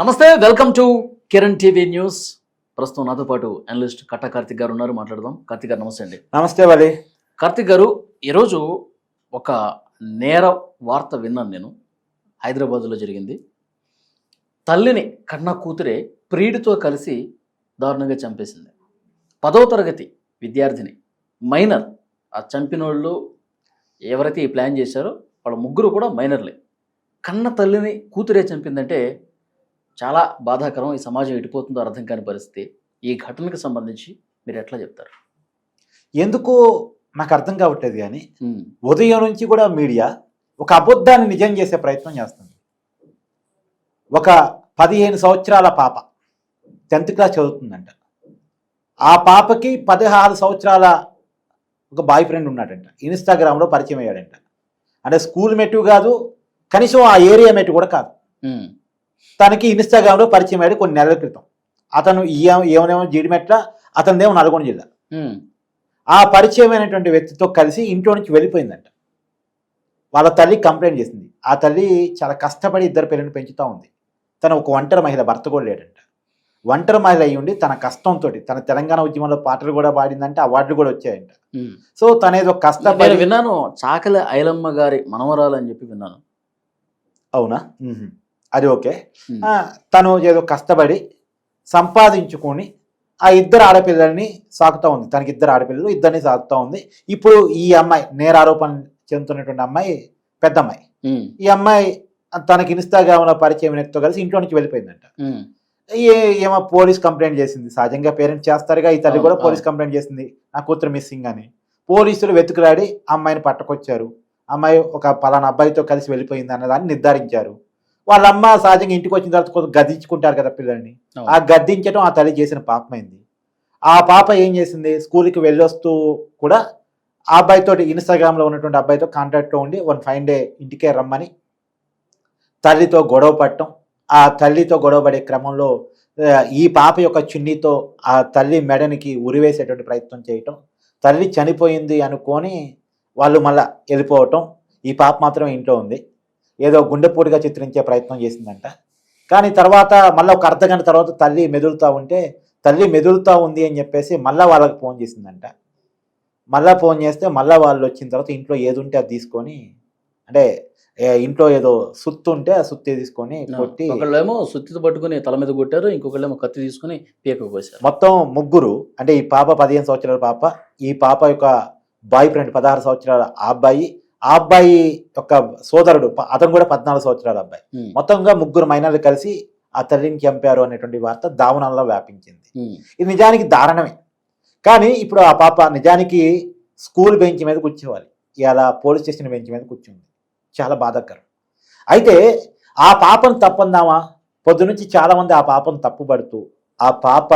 నమస్తే welcome to Kiran TV news. ప్రస్తుతం నాతో పాటు అనలిస్ట్ కట్ట కార్తిక్ గారు ఉన్నారు మాట్లాడదాం. కార్తిక్ గారు నమస్తే అండి. నమస్తే వలి. కార్తిక్ గారు ఈరోజు ఒక నేర వార్త విన్నాను నేను. హైదరాబాద్లో జరిగింది. తల్లిని కన్న కూతురే ప్రియుడితో కలిసి దారుణంగా చంపేసింది. పదవ తరగతి విద్యార్థిని మైనర్ ఆ చంపిన వాళ్ళు ఎవరైతే ఈ ప్లాన్ చేశారో వాళ్ళ ముగ్గురు కూడా మైనర్లే కన్న తల్లిని కూతురే చంపిందంటే చాలా బాధాకరం ఈ సమాజం ఎటుపోతుందో అర్థం కాని పరిస్థితి. ఈ ఘటనకు సంబంధించి మీరు ఎట్లా చెప్తారు? ఎందుకో నాకు అర్థం కావట్లేదు కానీ ఉదయం నుంచి కూడా మీడియా ఒక అబద్ధాన్ని నిజం చేసే ప్రయత్నం చేస్తుంది. ఒక పదిహేను సంవత్సరాల పాప టెన్త్ క్లాస్ చదువుతుందంట. ఆ పాపకి పదహారు సంవత్సరాల ఒక బాయ్ ఫ్రెండ్ ఉన్నాడంట. ఇన్స్టాగ్రామ్లో పరిచయం అయ్యాడంట. అంటే స్కూల్ మెట్టు కాదు కనీసం ఆ ఏరియా మెట్టు కూడా కాదు. తనకి ఇన్స్టాగ్రామ్లో పరిచయం అయ్యాడు కొన్ని నెలల క్రితం. అతను ఏమనేమో జీడిమెట్ల అతనిదేమో నల్గొండ జిల్లా. ఆ పరిచయమైనటువంటి వ్యక్తితో కలిసి ఇంట్లో నుంచి వెళ్ళిపోయిందంట. వాళ్ళ తల్లి కంప్లైంట్ చేసింది. ఆ తల్లి చాలా కష్టపడి ఇద్దరు పిల్లల్ని పెంచుతూ ఉంది. తను ఒక ఒంటరి మహిళ భర్త కూడా లేడంట. ఒంటరి మహిళ అయి ఉండి తన కష్టంతో తన తెలంగాణ ఉద్యమంలో పాటలు కూడా పాడిందంటే అవార్డులు కూడా వచ్చాయంట. సో తనేదో నేను కష్టపడి విన్నాను చాకలి ఐలమ్మ గారి మనవరాలు అని చెప్పి విన్నాను. అవునా. అది ఓకే. తను ఏదో కష్టపడి సంపాదించుకొని ఆ ఇద్దరు ఆడపిల్లల్ని సాకుతూ ఉంది. తనకి ఇద్దరు ఆడపిల్లలు ఇద్దరిని సాకుతూ ఉంది. ఇప్పుడు ఈ అమ్మాయి నేర ఆరోపణ చెందుతున్నటువంటి అమ్మాయి పెద్ద అమ్మాయి. ఈ అమ్మాయి తనకి ఇన్స్టాగ్రామ్లో పరిచయం వ్యక్తితో కలిసి ఇంట్లో నుంచి వెళ్ళిపోయిందంట. ఏమో పోలీస్ కంప్లైంట్ చేసింది. సహజంగా పేరెంట్స్ చేస్తారుగా ఈ తల్లి కూడా పోలీస్. కంప్లైంట్ చేసింది. నా కూతురు మిస్సింగ్ అని. పోలీసులు వెతుకులాడి అమ్మాయిని పట్టుకొచ్చారు. అమ్మాయి ఒక పలానా అబ్బాయితో కలిసి వెళ్ళిపోయింది అన్నదాన్ని నిర్ధారించారు. వాళ్ళ అమ్మ సహజంగా ఇంటికి వచ్చిన తర్వాత కొంచెం గద్దించుకుంటారు కదా పిల్లల్ని. ఆ గద్దించడం ఆ తల్లి చేసిన పాపమైంది. ఆ పాప ఏం చేసింది? స్కూల్కి వెళ్ళొస్తూ కూడా ఆ అబ్బాయితో ఇన్స్టాగ్రామ్లో ఉన్నటువంటి అబ్బాయితో కాంటాక్ట్లో ఉండి వన్ ఫైవ్ డే ఇంటికే రమ్మని తల్లితో గొడవ పడటం. ఆ తల్లితో గొడవ పడే క్రమంలో ఈ పాప యొక్క చున్నీతో ఆ తల్లి మెడనికి ఉరివేసేటువంటి ప్రయత్నం చేయటం. తల్లి చనిపోయింది అనుకొని వాళ్ళు మళ్ళా వెళ్ళిపోవటం. ఈ పాప మాత్రం ఇంట్లో ఉంది. ఏదో గుండెపోటుగా చిత్రించే ప్రయత్నం చేసిందంట. కానీ తర్వాత మళ్ళీ ఒక అర్ధ గంట తర్వాత తల్లి మెదులుతూ ఉంటే తల్లి మెదులుతూ ఉంది అని చెప్పేసి మళ్ళీ వాళ్ళకి ఫోన్ చేసిందంట. మళ్ళీ ఫోన్ చేస్తే మళ్ళీ వాళ్ళు వచ్చిన తర్వాత ఇంట్లో ఏది ఉంటే అది తీసుకొని అంటే ఇంట్లో ఏదో సుత్తు ఉంటే ఆ సుత్తి తీసుకొని కొట్టి ఒకళ్ళేమో సుత్తితో పట్టుకుని తల మీద కొట్టారు ఇంకొకళ్ళేమో కత్తి తీసుకుని పీకకు పోసారు మొత్తం ముగ్గురు అంటే ఈ పాప పదిహేను సంవత్సరాల పాప ఈ పాప యొక్క బాయ్ ఫ్రెండ్ పదహారు సంవత్సరాల అబ్బాయి ఆ అబ్బాయి యొక్క సోదరుడు అతను కూడా పద్నాలుగు సంవత్సరాల అబ్బాయి. మొత్తంగా ముగ్గురు మైనర్లు కలిసి ఆ తల్లిని చంపారు అనేటువంటి వార్త దావనంలో వ్యాపించింది. ఇది నిజానికి దారుణమే. కానీ ఇప్పుడు ఆ పాప నిజానికి స్కూల్ బెంచ్ మీద కూర్చోవాలి. ఇలా పోలీస్ స్టేషన్ బెంచ్ మీద కూర్చుంది. చాలా బాధాకరం. అయితే ఆ పాపను తప్పందామా? పొద్దునుంచి చాలా మంది ఆ పాపను తప్పుపడుతూ ఆ పాప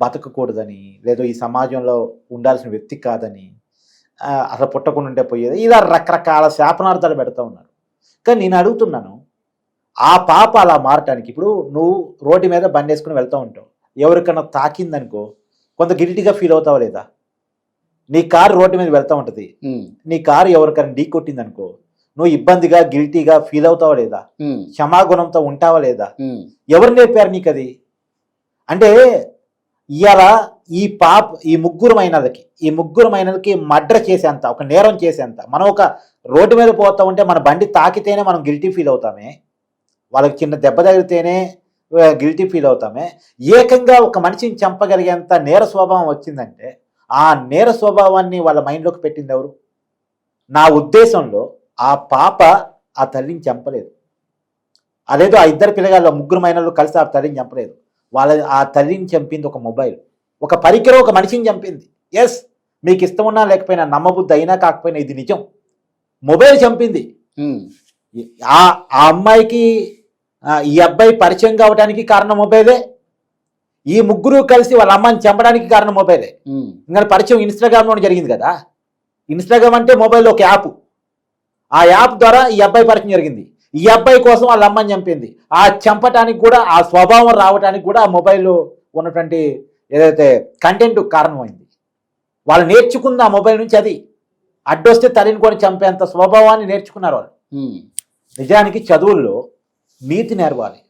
బతకకూడదని లేదో ఈ సమాజంలో ఉండాల్సిన వ్యక్తి కాదని అసలు పుట్టకుండా ఉంటే పోయేది. ఇలా రకరకాల శాపనార్థాలు పెడతా ఉన్నారు. కానీ నేను అడుగుతున్నాను ఆ పాప అలా మారటానికి ఇప్పుడు నువ్వు రోడ్డు మీద బండి వేసుకుని వెళ్తూ ఉంటావు. ఎవరికైనా తాకిందనుకో కొంత గిల్టీగా ఫీల్ అవుతావా లేదా? నీ కారు రోడ్డు మీద వెళ్తూ ఉంటుంది. నీ కారు ఎవరికైనా ఢీ కొట్టిందనుకో నువ్వు ఇబ్బందిగా గిల్టీగా ఫీల్ అవుతావా లేదా? క్షమాగుణంతో ఉంటావా లేదా? ఎవరు నేర్పారు నీకు అది అంటే ఇవాళ ఈ పాప ఈ ముగ్గురు మైనలకి ఈ ముగ్గురు మైనలకి మర్డర్ చేసేంత ఒక నేరం చేసేంత మనం ఒక రోడ్డు మీద పోతా ఉంటే మన బండి తాకితేనే మనం గిల్టీ ఫీల్ అవుతామే. వాళ్ళకి చిన్న దెబ్బ తగిలితేనే గిల్టీ ఫీల్ అవుతామే. ఏకంగా ఒక మనిషిని చంపగలిగేంత నేర స్వభావం వచ్చిందంటే ఆ నేర స్వభావాన్ని వాళ్ళ మైండ్లోకి పెట్టింది ఎవరు? నా ఉద్దేశంలో ఆ పాప ఆ తల్లిని చంపలేదు. అదేదో ఆ ఇద్దరు పిల్లగాళ్ళు ముగ్గురు మైనర్లు కలిసి ఆ తల్లిని చంపలేదు. వాళ్ళ ఆ తల్లిని చంపింది ఒక మొబైల్. ఒక పరికరం ఒక మనిషిని చంపింది. ఎస్ మీకు ఇష్టం ఉన్నా లేకపోయినా నమ్మబుద్ధి అయినా కాకపోయినా ఇది నిజం. మొబైల్ చంపింది. ఆ ఆ అమ్మాయికి ఈ అబ్బాయి పరిచయం కావడానికి కారణం మొబైలే. ఈ ముగ్గురు కలిసి వాళ్ళ అమ్మాయిని చంపడానికి కారణం మొబైలే. ఇంకా పరిచయం ఇన్స్టాగ్రామ్లో జరిగింది కదా. ఇన్స్టాగ్రామ్ అంటే మొబైల్లో ఒక యాప్. ఆ యాప్ ద్వారా ఈ అబ్బాయి పరిచయం జరిగింది. ఈ అబ్బాయి కోసం వాళ్ళ అమ్మని చంపింది. ఆ చంపటానికి కూడా ఆ స్వభావం రావడానికి కూడా ఆ మొబైల్లో ఉన్నటువంటి ఏదైతే కంటెంట్ కారణమైంది వాళ్ళు నేర్చుకుంది ఆ మొబైల్ నుంచి అది. అడ్డొస్తే తల్లిని కూడా చంపేంత స్వభావాన్ని నేర్చుకున్నారు వాళ్ళు. నిజానికి చదువుల్లో నీతి నేర్వాలి.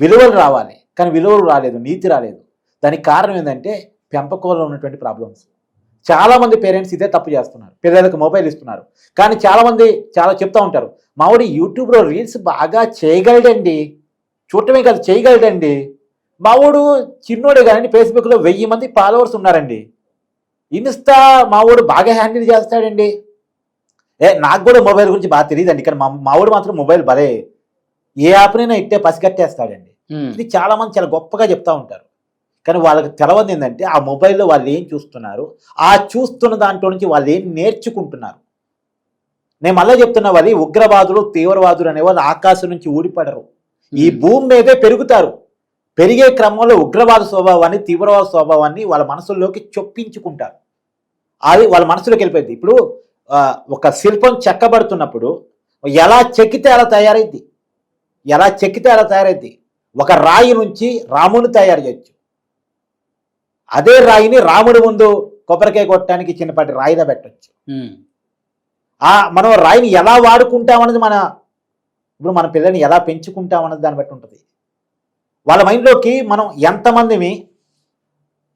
విలువలు రావాలి. కానీ విలువలు రాలేదు నీతి రాలేదు. దానికి కారణం ఏంటంటే పెంపకంలో ఉన్నటువంటి ప్రాబ్లమ్స్ చాలామంది పేరెంట్స్ ఇదే తప్పు చేస్తున్నారు. పిల్లలకు మొబైల్ ఇస్తున్నారు. కానీ చాలామంది చాలా చెప్తా ఉంటారు మావాడు యూట్యూబ్లో రీల్స్ బాగా చేయగలడండి. చూడటమే కాదు చేయగలడండి. మావాడు చిన్నోడే కానీ ఫేస్బుక్లో వెయ్యి మంది ఫాలోవర్స్ ఉన్నారండి. ఇన్స్టా మావాడు బాగా హ్యాండిల్ చేస్తాడండి. ఏ నాకు కూడా మొబైల్ గురించి బాగా తెలియదండి కానీ మా మావాడు మాత్రం మొబైల్ భలే ఏ యాప్నైనా ఇట్టే పసిగట్టేస్తాడండి. ఇది చాలా మంది చాలా గొప్పగా చెప్తా ఉంటారు. కానీ వాళ్ళకి తెలవదు ఏంటంటే ఆ మొబైల్లో వాళ్ళు ఏం చూస్తున్నారు? ఆ చూస్తున్న దాంట్లో నుంచి వాళ్ళు ఏం నేర్చుకుంటున్నారు? నేను మళ్ళీ చెప్తున్నా వాళ్ళు ఉగ్రవాదులు తీవ్రవాదులు అనేవాళ్ళు ఆకాశం నుంచి ఊడిపడరు. ఈ భూమి మీదే పెరుగుతారు. పెరిగే క్రమంలో ఉగ్రవాద స్వభావాన్ని తీవ్రవాద స్వభావాన్ని వాళ్ళ మనసుల్లోకి చొప్పించుకుంటారు. అది వాళ్ళ మనసులోకి వెళ్ళిపోయింది. ఇప్పుడు ఒక శిల్పం చెక్కబడుతున్నప్పుడు ఎలా చెక్కితే అలా తయారైద్ది. ఎలా చెక్కితే అలా తయారైద్ది. ఒక రాయి నుంచి రాముని తయారు చేయొచ్చు. అదే రాయిని రాముడి ముందు కొబ్బరికాయ కొట్టడానికి చిన్నపాటి రాయిలా పెట్టొచ్చు. ఆ మనం రాయిని ఎలా వాడుకుంటామన్నది మన ఇప్పుడు మన పిల్లల్ని ఎలా పెంచుకుంటామన్నది దాన్ని బట్టి ఉంటుంది. వాళ్ళ మైండ్లోకి మనం ఎంతమందిని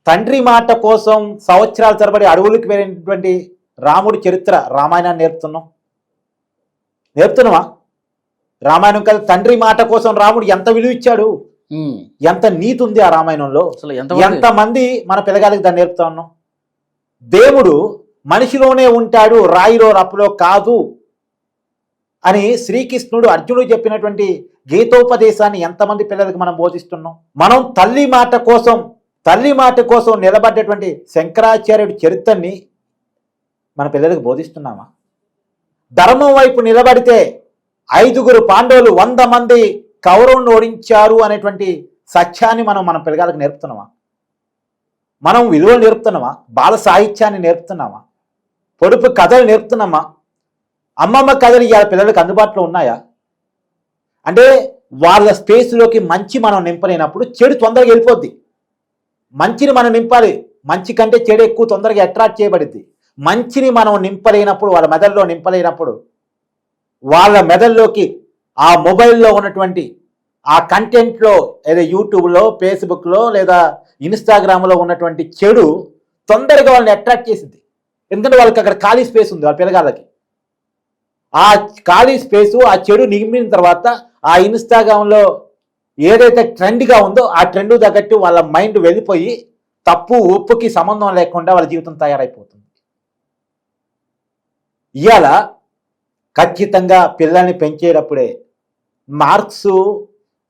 తండ్రి మాట కోసం సంవత్సరాల తరబడి అడవులకు వెళ్ళినటువంటి రాముడి చరిత్ర రామాయణాన్ని నేర్పుతున్నాం. నేర్పుతున్నామా రామాయణం కదా తండ్రి మాట కోసం రాముడు ఎంత విలువ ఇచ్చాడు. ఎంత నీతి ఉంది ఆ రామాయణంలో? ఎంతమంది మన పిల్లగాళ్ళకి దాన్ని నేర్పుతా ఉన్నాం? దేవుడు మనిషిలోనే ఉంటాడు రాయిలో రప్పులో కాదు. అని శ్రీకృష్ణుడు అర్జునుడు చెప్పినటువంటి గీతోపదేశాన్ని ఎంతమంది పిల్లలకు మనం బోధిస్తున్నాం? మనం తల్లి మాట కోసం తల్లి మాట కోసం నిలబడ్డటువంటి శంకరాచార్యుడి చరిత్రని మన పిల్లలకు బోధిస్తున్నామా? ధర్మం వైపు నిలబడితే ఐదుగురు పాండవులు వంద మంది కౌరవుని ఓడించారు అనేటువంటి సత్యాన్ని మనం మన పిల్లగాలకు నేర్పుతున్నామా? మనం విలువలు నేర్పుతున్నామా? బాల సాహిత్యాన్ని నేర్పుతున్నామా? పొడుపు కథలు నేర్పుతున్నామా? అమ్మమ్మ కథలు ఇవాళ పిల్లలకు అందుబాటులో ఉన్నాయా? అంటే వాళ్ళ స్పేస్లోకి మంచి మనం నింపలేనప్పుడు చెడు తొందరగా వెళ్ళిపోద్ది. మంచిని మనం నింపాలి. మంచి కంటే చెడు ఎక్కువ తొందరగా అట్రాక్ట్ చేయబడిద్ది. మంచిని మనం నింపలేనప్పుడు వాళ్ళ మెదడులో నింపలేనప్పుడు వాళ్ళ మెదడులోకి ఆ మొబైల్లో ఉన్నటువంటి ఆ కంటెంట్లో లేదా యూట్యూబ్లో ఫేస్బుక్లో లేదా ఇన్స్టాగ్రామ్లో ఉన్నటువంటి చెడు తొందరగా వాళ్ళని అట్రాక్ట్ చేసింది ఎందుకంటే వాళ్ళకి అక్కడ ఖాళీ స్పేస్ ఉంది వాళ్ళ పిల్లగాళ్ళకి. ఆ ఖాళీ స్పేసు ఆ చెడు నిగిమిన తర్వాత ఆ ఇన్స్టాగ్రామ్లో ఏదైతే ట్రెండ్గా ఉందో ఆ ట్రెండ్ తగ్గట్టు వాళ్ళ మైండ్ వెళ్ళిపోయి తప్పు ఉప్పుకి సంబంధం లేకుండా వాళ్ళ జీవితం తయారైపోతుంది. ఇవాళ ఖచ్చితంగా పిల్లల్ని పెంచేటప్పుడే మార్క్స్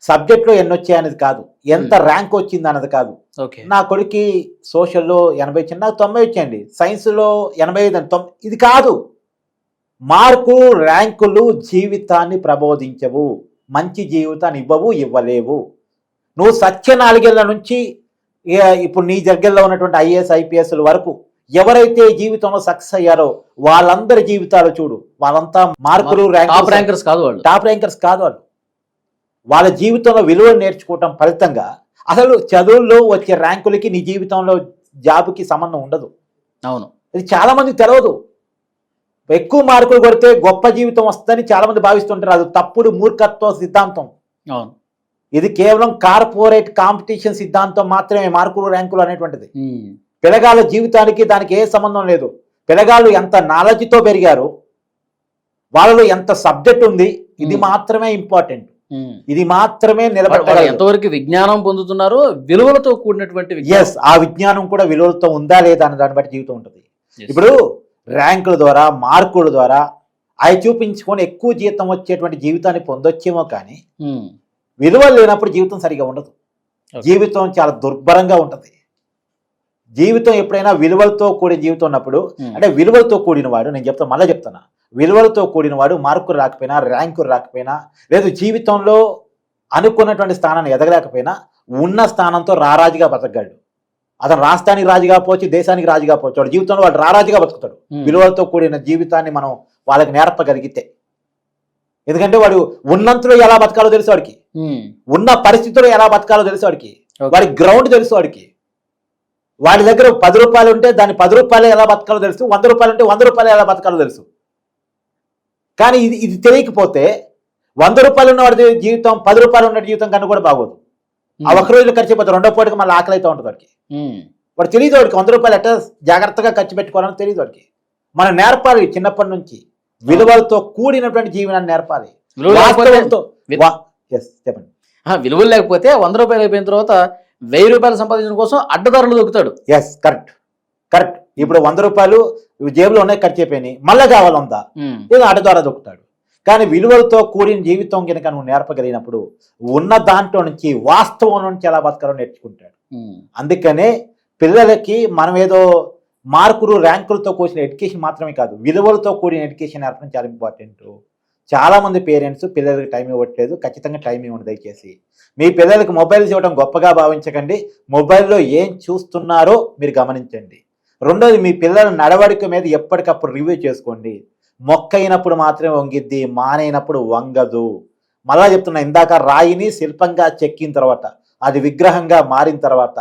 సబ్జెక్ట్లో ఎన్ని వచ్చాయనేది కాదు. ఎంత ర్యాంక్ వచ్చింది అన్నది కాదు. ఓకే. నా కొడుకి సోషల్లో ఎనభై వచ్చింది నాకు తొంభై వచ్చాయండి. సైన్స్లో ఎనభై ఐదు ఇది కాదు. మార్కు ర్యాంకులు జీవితాన్ని ప్రబోధించవు మంచి జీవితాన్ని ఇవ్వవు ఇవ్వలేవు. నువ్వు సత్య నాలుగేళ్ళ నుంచి ఇప్పుడు నీ దగ్గరలో ఉన్నటువంటి ఐఏఎస్ ఐపీఎస్ల వరకు ఎవరైతే జీవితంలో సక్సెస్ అయ్యారో వాళ్ళందరి జీవితాలు చూడు. వాళ్ళంతా మార్కులు టాప్ ర్యాంకర్స్ కాదు వాళ్ళు. టాప్ ర్యాంకర్స్ కాదు వాళ్ళు. వాళ్ళ జీవితంలో విలువలు నేర్చుకోవటం ఫలితంగా అసలు చదువుల్లో వచ్చే ర్యాంకులకి నీ జీవితంలో జాబ్కి సంబంధం ఉండదు. అవును. ఇది చాలా మందికి తెలియదు ఎక్కువ మార్కులు కొడితే గొప్ప జీవితం వస్తుందని చాలా మంది భావిస్తుంటారు. అది తప్పుడు మూర్ఖత్వ సిద్ధాంతం. అవును. ఇది కేవలం కార్పొరేట్ కాంపిటీషన్ సిద్ధాంతం మాత్రమే మార్కులు ర్యాంకులు అనేటువంటిది. పిల్లగాళ్ళ జీవితానికి దానికి ఏ సంబంధం లేదు. పిల్లగాళ్ళు ఎంత నాలెడ్జ్తో పెరిగారు వాళ్ళలో ఎంత సబ్జెక్ట్ ఉంది ఇది. మాత్రమే ఇంపార్టెంట్. ఇది మాత్రమే నిలబడగలదు. ఎంతవరకు విజ్ఞానం పొందుతున్నారో విలువలతో కూడినటువంటి ఎస్ ఆ విజ్ఞానం కూడా విలువలతో ఉందా లేదా అనే దాన్ని బట్టి జీవితం ఉంటుంది. ఇప్పుడు ర్యాంకుల ద్వారా మార్కుల ద్వారా అవి చూపించుకొని ఎక్కువ జీతం వచ్చేటువంటి జీవితాన్ని పొందొచ్చేమో కానీ విలువలు లేనప్పుడు జీవితం సరిగా ఉండదు. జీవితం చాలా దుర్భరంగా ఉంటుంది. జీవితం ఎప్పుడైనా విలువలతో కూడిన జీవితం ఉన్నప్పుడు అంటే విలువలతో కూడిన వాడు నేను చెప్తాను మళ్ళీ చెప్తున్నా. విలువలతో కూడిన వాడు మార్కులు రాకపోయినా ర్యాంకులు రాకపోయినా లేదు జీవితంలో అనుకున్నటువంటి స్థానాన్ని ఎదగలేకపోయినా ఉన్న స్థానంతో రారాజుగా బతకగలడు. అతను రాష్ట్రానికి రాజు కాకపోవచ్చు దేశానికి రాజు కాకపోవచ్చు వాడు జీవితంలో వాడు రారాజుగా బతుకుతాడు. విలువలతో కూడిన జీవితాన్ని మనం వాళ్ళకి నేర్పగలిగితే. ఎందుకంటే వాడు ఉన్నంతలో ఎలా బతకాలో తెలుసు వాడికి. ఉన్న పరిస్థితుల్లో ఎలా బతకాలో తెలుసు వాడికి. వాడి గ్రౌండ్ తెలుసు వాడికి. వాడి దగ్గర పది రూపాయలు ఉంటే దాని పది రూపాయలు ఎలా బతకాలో తెలుసు వంద రూపాయలు ఉంటే వంద రూపాయలు ఎలా బతకాలో తెలుసు. కానీ ఇది ఇది తెలియకపోతే వంద రూపాయలు ఉన్న వాడి జీవితం పది రూపాయలు ఉన్న జీవితం కన్నా కూడా బాగోదు. ఆ ఒక్క రోజులో ఖర్చు అయిపోతుంది. రెండో పూటకి మళ్ళీ ఆకలి అయితే ఉంటుంది వాడికి. వాడు తెలియదు వాడికి వంద రూపాయలు ఎట్లా జాగ్రత్తగా ఖర్చు పెట్టుకోవాలని తెలియదు వాడికి. మనం నేర్పాలి చిన్నప్పటి నుంచి. విలువలతో కూడినటువంటి జీవనాన్ని నేర్పాలి. చెప్పండి. విలువలు లేకపోతే వంద రూపాయలు అయిపోయిన తర్వాత వెయ్యి రూపాయలు సంపాదించడం కోసం అడ్డదారులు దొక్కుతాడు. Yes correct. కరెక్ట్. ఇప్పుడు వంద రూపాయలు జేబులో ఉన్నాయి ఖర్చు అయిపోయినాయి. మళ్ళీ కావాలి వంద ఉమ్. ఏదో ద్వారా దొక్కుతాడు. కానీ విలువలతో కూడిన జీవితం కనుక నువ్వు నేర్పగలిగినప్పుడు ఉన్న దాంట్లో నుంచి వాస్తవం నుంచి ఎలా బతకాలో నేర్చుకుంటాడు. అందుకనే పిల్లలకి మనం ఏదో మార్కులు ర్యాంకులతో కూర్చిన ఎడ్యుకేషన్ మాత్రమే కాదు విలువలతో కూడిన ఎడ్యుకేషన్ నేర్పడం చాలా ఇంపార్టెంట్ చాలా మంది పేరెంట్స్ పిల్లలకి టైం ఇవ్వట్లేదు ఖచ్చితంగా టైం ఇవ్వండి దయచేసి. మీ పిల్లలకి మొబైల్స్ ఇవ్వడం గొప్పగా భావించకండి మొబైల్లో ఏం చూస్తున్నారో మీరు గమనించండి. రెండోది మీ పిల్లల నడవడిక మీద ఎప్పటికప్పుడు రివ్యూ చేసుకోండి. మొక్క అయినప్పుడు మాత్రమే వంగిద్ది మానైనప్పుడు వంగదు. మళ్ళా చెప్తున్నా ఇందాక రాయిని శిల్పంగా చెక్కిన తర్వాత అది విగ్రహంగా మారిన తర్వాత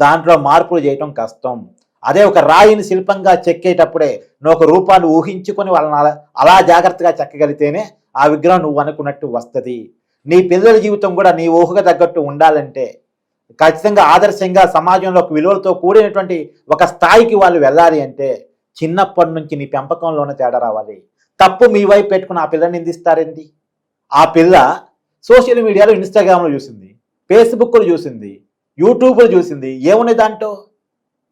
దాంట్లో మార్పులు చేయటం కష్టం. అదే ఒక రాయిని శిల్పంగా చెక్కేటప్పుడే నువ్వు ఒక రూపాన్ని ఊహించుకొని వాళ్ళని అలా అలా జాగ్రత్తగా చెక్కగలిగితేనే ఆ విగ్రహం నువ్వు అనుకున్నట్టు వస్తుంది. నీ పిల్లల జీవితం కూడా నీ ఊహకు తగ్గట్టు ఉండాలంటే ఖచ్చితంగా ఆదర్శంగా సమాజంలో ఒక విలువలతో కూడినటువంటి ఒక స్థాయికి వాళ్ళు వెళ్ళాలి అంటే చిన్నప్పటి నుంచి నీ పెంపకంలోనే తేడా రావాలి. తప్పు మీ వైపు పెట్టుకుని ఆ పిల్లని నిందిస్తారేంటి? ఆ పిల్ల సోషల్ మీడియాలో ఇన్స్టాగ్రామ్లో చూసింది. ఫేస్బుక్లో చూసింది యూట్యూబ్లో చూసింది ఏమున్నాయి దాంట్లో?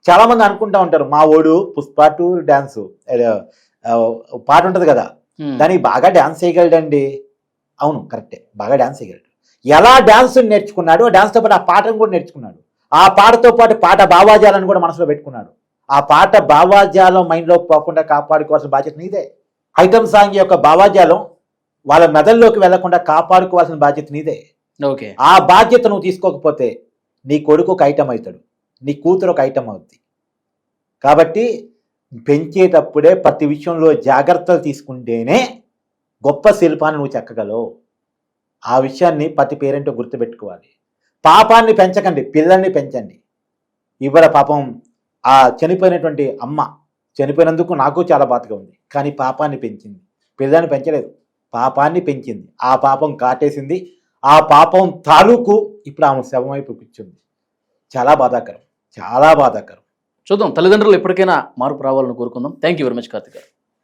చాలా మంది అనుకుంటా ఉంటారు మా ఓడు పుష్ప టూ డ్యాన్స్ పాట ఉంటుంది కదా. దానికి బాగా డ్యాన్స్ చేయగలడండి? అవును కరెక్టే బాగా డ్యాన్స్ చేయగలడు. ఎలా డ్యాన్స్ నేర్చుకున్నాడు ఆ డాన్స్తో పాటు ఆ పాటను కూడా నేర్చుకున్నాడు. ఆ పాటతో పాటు పాట భావాజాలను కూడా మనసులో పెట్టుకున్నాడు. ఆ పాట భావాజాలం మైండ్లోకి పోకుండా కాపాడుకోవాల్సిన బాధ్యత నీదే. ఐటమ్ సాంగ్ యొక్క భావాజాలం వాళ్ళ మెదల్లోకి వెళ్ళకుండా కాపాడుకోవాల్సిన బాధ్యత నీదే. ఓకే. ఆ బాధ్యత నువ్వు తీసుకోకపోతే నీ కొడుకు ఒక ఐటమ్ అవుతాడు. నీ కూతురు ఒక ఐటమ్ అవుద్ది. కాబట్టి పెంచేటప్పుడే ప్రతి విషయంలో జాగ్రత్తలు తీసుకుంటేనే గొప్ప శిల్పాన్ని నువ్వు చెక్కగలవు. ఆ విషయాన్ని ప్రతి పేరెంట్ గుర్తుపెట్టుకోవాలి. పాపాన్ని పెంచకండి పిల్లల్ని పెంచండి. ఇవాళ పాపం ఆ చనిపోయినటువంటి అమ్మ చనిపోయినందుకు నాకు చాలా బాధగా ఉంది. కానీ పాపాన్ని పెంచింది. పిల్లల్ని పెంచలేదు. పాపాన్ని పెంచింది. ఆ పాపం కాటేసింది. ఆ పాపం తాలూకు ఇప్పుడు ఆమె శవం వైపు కూర్చుంది. చాలా బాధాకరం చాలా బాధాకరం. చూద్దాం తల్లిదండ్రులు ఎప్పటికైనా మార్పు రావాలని కోరుకుందాం. Thank you very much Karthik గారు.